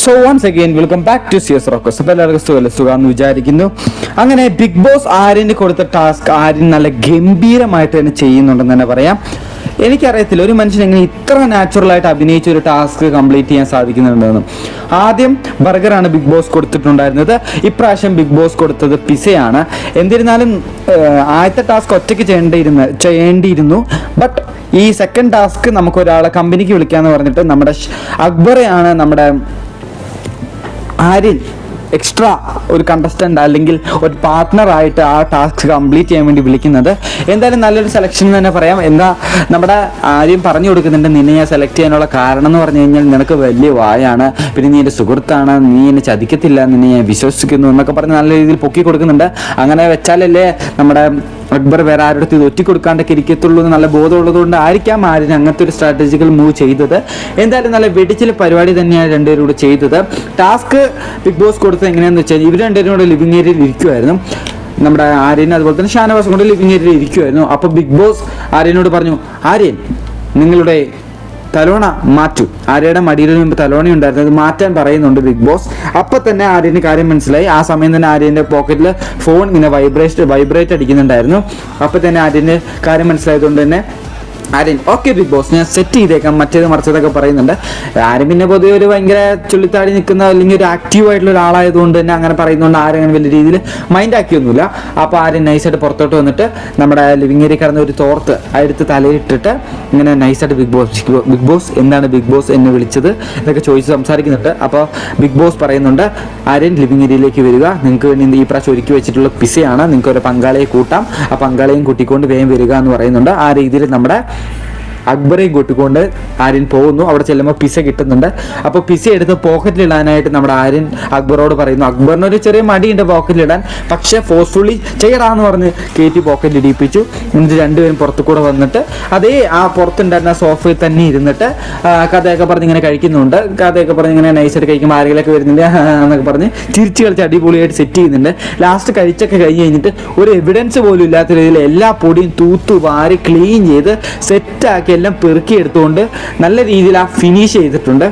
So once again welcome back to C S rocks അപ്പോൾ എല്ലാവർക്കും സുഖമല്ല? സുഖമെന്ന് വിചാരിക്കുന്നു. അങ്ങനെ ബിഗ് ബോസ് ആര്യന് കൊടുത്ത ടാസ്ക് ആര്യൻ നല്ല ഗംഭീരമായിട്ട് തന്നെ ചെയ്യുന്നുണ്ടെന്ന് തന്നെ പറയാം. എനിക്കറിയത്തില്ല ഒരു മനുഷ്യൻ എങ്ങനെ ഇത്ര നാച്ചുറൽ ആയിട്ട് അഭിനയിച്ച ഒരു ടാസ്ക് കംപ്ലീറ്റ് ചെയ്യാൻ സാധിക്കുന്നുണ്ടെന്ന്. ആദ്യം ബർഗറാണ് ബിഗ് ബോസ് കൊടുത്തിട്ടുണ്ടായിരുന്നത്. ഇപ്രാവശ്യം ബിഗ് ബോസ് കൊടുത്തത് പിസയാണ് എന്നിരുന്നാലും ആദ്യത്തെ ടാസ്ക് ഒറ്റയ്ക്ക് ചെയ്യേണ്ടിയിരുന്ന ചെയ്യേണ്ടിയിരുന്നു. ബട്ട് ഈ സെക്കൻഡ് ടാസ്ക് നമുക്ക് ഒരാളെ കമ്പനിക്ക് വിളിക്കാന്ന് പറഞ്ഞിട്ട് നമ്മുടെ അക്ബറെയാണ് നമ്മുടെ ആര്യൻ എക്സ്ട്രാ ഒരു കണ്ടസ്റ്റന്റ് അല്ലെങ്കിൽ ഒരു പാർട്ട്ണർ ആയിട്ട് ആ ടാസ്ക് കംപ്ലീറ്റ് ചെയ്യാൻ വേണ്ടി വിളിക്കുന്നത്. എന്തായാലും നല്ലൊരു സെലക്ഷൻ തന്നെ പറയാം. എന്താ നമ്മുടെ ആര്യം പറഞ്ഞു കൊടുക്കുന്നുണ്ട് നിന്നെ ഞാൻ സെലക്ട് ചെയ്യാനുള്ള കാരണം എന്ന് പറഞ്ഞു കഴിഞ്ഞാൽ നിനക്ക് വലിയ വായാണ്. പിന്നെ നീ എന്റെ സുഹൃത്താണ്. നീ എന്നെ ചതിക്കത്തില്ല. നിന്നെ ഞാൻ വിശ്വസിക്കുന്നു എന്നൊക്കെ പറഞ്ഞ് നല്ല രീതിയിൽ പൊക്കി കൊടുക്കുന്നുണ്ട്. അങ്ങനെ വെച്ചാലല്ലേ നമ്മുടെ അക്ബർ വേറെ ആരുടെ അടുത്ത് ഇത് ഒറ്റ കൊടുക്കാണ്ടൊക്കെ ഇരിക്കത്തുള്ളൂ എന്ന് നല്ല ബോധമുള്ളത് കൊണ്ട് ആയിരിക്കാം ആര്യൻ അങ്ങനത്തെ ഒരു സ്ട്രാറ്റജിക്കൽ മൂവ് ചെയ്തത്. എന്തായാലും നല്ല വെടിച്ചിൽ പരിപാടി തന്നെയാണ് രണ്ടുപേരും കൂടെ ചെയ്തത്. ടാസ്ക് ബിഗ് ബോസ് കൊടുത്തത് എങ്ങനെയാണെന്ന് വെച്ചാൽ ഇവർ രണ്ടുപേരും കൂടെ ലിവിങ് ഏരിയയിൽ ഇരിക്കുമായിരുന്നു നമ്മുടെ ആര്യൻ അതുപോലെ തന്നെ ഷാനവാസ് കൊണ്ട് ലിവിങ് ഏരിയയിൽ ഇരിക്കുമായിരുന്നു അപ്പോൾ ബിഗ് ബോസ് ആര്യനോട് പറഞ്ഞു ആര്യൻ നിങ്ങളുടെ തലോണ മാറ്റു. ആര്യയുടെ മടിയിൽ മുമ്പ് തലോണ ഉണ്ടായിരുന്നു. അത് മാറ്റാൻ പറയുന്നുണ്ട് ബിഗ് ബോസ്. അപ്പൊ തന്നെ ആര്യന് കാര്യം മനസ്സിലായി. ആ സമയം തന്നെ ആര്യന്റെ പോക്കറ്റിൽ ഫോൺ ഇങ്ങനെ വൈബ്രേറ്റ് വൈബ്രേറ്റ് അടിക്കുന്നുണ്ടായിരുന്നു. അപ്പൊ തന്നെ ആര്യന് കാര്യം മനസ്സിലായതുകൊണ്ട് തന്നെ ആര്യൻ. ഓക്കെ ബിഗ് ബോസ് ഞാൻ സെറ്റ് ചെയ്തേക്കാം. മറ്റേത് മറിച്ചതൊക്കെ പറയുന്നുണ്ട്. ആരും പിന്നെ പൊതുവെ ഒരു ഭയങ്കര ചുള്ളിത്താടി നിൽക്കുന്ന അല്ലെങ്കിൽ ഒരു ആക്റ്റീവ് ആയിട്ടുള്ള ഒരാളായതുകൊണ്ട് തന്നെ അങ്ങനെ പറയുന്നതുകൊണ്ട് ആരും അങ്ങനെ വലിയ രീതിയിൽ മൈൻഡ് ആക്കിയൊന്നുമില്ല. അപ്പോൾ ആര്യൻ നൈസായിട്ട് പുറത്തോട്ട് വന്നിട്ട് നമ്മുടെ ലിവിംഗ് ഏരിയ കിടന്ന ഒരു തോർത്ത് എടുത്ത് തലയിട്ടിട്ട് ഇങ്ങനെ നൈസായിട്ട് ബിഗ് ബോസ് ബിഗ് ബോസ് എന്താണ് ബിഗ് ബോസ് എന്നെ വിളിച്ചത് എന്നൊക്കെ ചോദിച്ച് സംസാരിക്കുന്നുണ്ട്. അപ്പോൾ ബിഗ് ബോസ് പറയുന്നുണ്ട് ആര്യൻ ലിവിംഗ് ഏരിയയിലേക്ക് വരിക. നിങ്ങൾക്ക് വേണ്ടി ഈ പ്രാവശ്യം ഒരുക്കി വെച്ചിട്ടുള്ള പിസയാണ്. നിങ്ങൾക്ക് ഒരു പങ്കാളിയെ കൂട്ടാം. ആ പങ്കാളിയും കൂട്ടിക്കൊണ്ട് വേഗം വരിക എന്ന് പറയുന്നുണ്ട്. ആ രീതിയിൽ നമ്മുടെ അക്ബറെയും കൂട്ടിക്കൊണ്ട് ആര്യൻ പോകുന്നു. അവിടെ ചെല്ലുമ്പോൾ പിസ കിട്ടുന്നുണ്ട്. അപ്പോൾ പിസ എടുത്ത് പോക്കറ്റിലിടാനായിട്ട് നമ്മുടെ ആര്യൻ അക്ബറോട് പറയുന്നു. അക്ബറിന് ഒരു ചെറിയ മടിയുണ്ട് പോക്കറ്റിലിടാൻ പക്ഷേ ഫോഴ്സ്ഫുള്ളി ചെയ്യടാന്ന് പറഞ്ഞ് കയറ്റി പോക്കറ്റിൽ ഇടിപ്പിച്ചു. എന്നിട്ട് രണ്ടുപേരും പുറത്തു കൂടെ വന്നിട്ട് അതേ ആ പുറത്തുണ്ടായിരുന്ന സോഫയിൽ തന്നെ ഇരുന്നിട്ട് കഥയൊക്കെ പറഞ്ഞ് ഇങ്ങനെ കഴിക്കുന്നുണ്ട്. കഥയൊക്കെ പറഞ്ഞ് ഇങ്ങനെ നൈസായിട്ട് കഴിക്കുമ്പോൾ ആരെങ്കിലൊക്കെ ആ, എന്നൊക്കെ പറഞ്ഞ് ചിരിച്ച് കളിച്ച് അടിപൊളിയായിട്ട് സെറ്റ് ചെയ്യുന്നുണ്ട്. ലാസ്റ്റ് കഴിച്ചൊക്കെ കഴിഞ്ഞ് കഴിഞ്ഞിട്ട് ഒരു എവിഡൻസ് പോലും ഇല്ലാത്ത രീതിയിൽ എല്ലാ പൊടിയും തൂത്തു വാരി ക്ലീൻ ചെയ്ത് സെറ്റാക്കി എല്ലാം പെറുക്കി എടുത്തുകൊണ്ട് നല്ല രീതിയിൽ ആ ഫിനിഷ് ചെയ്തിട്ടുണ്ട്.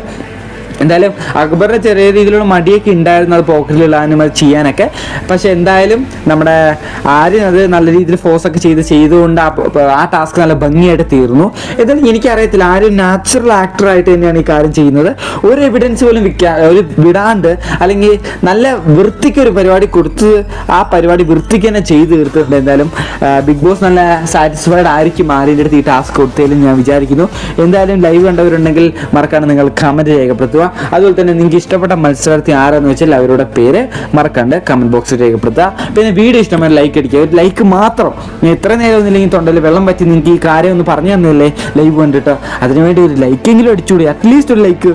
എന്തായാലും അക്ബറിന്റെ ചെറിയ രീതിയിലുള്ള മടിയൊക്കെ ഉണ്ടായിരുന്നു അത് പോക്കറ്റിലിടാനും അത് ചെയ്യാനൊക്കെ. പക്ഷെ എന്തായാലും നമ്മുടെ ആര്യൻ അത് നല്ല രീതിയിൽ ഫോഴ്സ് ഒക്കെ ചെയ്ത് ചെയ്തുകൊണ്ട് ആ ടാസ്ക് നല്ല ഭംഗിയായിട്ട് തീർന്നു. എന്തായാലും എനിക്കറിയത്തില്ല ആരും നാച്ചുറൽ ആക്ടറായിട്ട് തന്നെയാണ് ഈ കാര്യം ചെയ്യുന്നത്. ഒരു എവിഡൻസ് പോലും വിൽക്കാ ഒരു വിടാണ്ട് അല്ലെങ്കിൽ നല്ല വൃത്തിക്ക് ഒരു പരിപാടി കൊടുത്ത് ആ പരിപാടി വൃത്തിക്ക് തന്നെ ചെയ്ത് തീർത്തിട്ടുണ്ട് എന്തായാലും. ബിഗ് ബോസ് നല്ല സാറ്റിസ്ഫൈഡ് ആയിരിക്കും ആര്യന്റെ അടുത്ത് ഈ ടാസ്ക് കൊടുത്തതിലും ഞാൻ വിചാരിക്കുന്നു. എന്തായാലും ലൈവ് കണ്ടവരുണ്ടെങ്കിൽ മറക്കാണ് നിങ്ങൾ കമന്റ് രേഖപ്പെടുത്തുക. അതുപോലെ തന്നെ നിങ്ങൾക്ക് ഇഷ്ടപ്പെട്ട മത്സരാർത്ഥി ആരാന്ന് വെച്ചാൽ അവരുടെ പേര് മറക്കാണ്ട് കമന്റ് ബോക്സിൽ രേഖപ്പെടുത്തുക. പിന്നെ വീഡിയോ ഇഷ്ടമായ ലൈക്ക് അടിക്കുക. ഒരു ലൈക്ക് മാത്രം. എത്ര നേരം ഒന്നില്ലെങ്കിൽ തൊണ്ടയിൽ വെള്ളം പറ്റി നിങ്ങൾക്ക് ഈ കാര്യം ഒന്ന് പറഞ്ഞു തന്നില്ലേ ലൈവ് കണ്ടിട്ട്. അതിനുവേണ്ടി ഒരു ലൈക്കെങ്കിലും അടിച്ചുകൂടി. അറ്റ്ലീസ്റ്റ് ഒരു ലൈക്ക്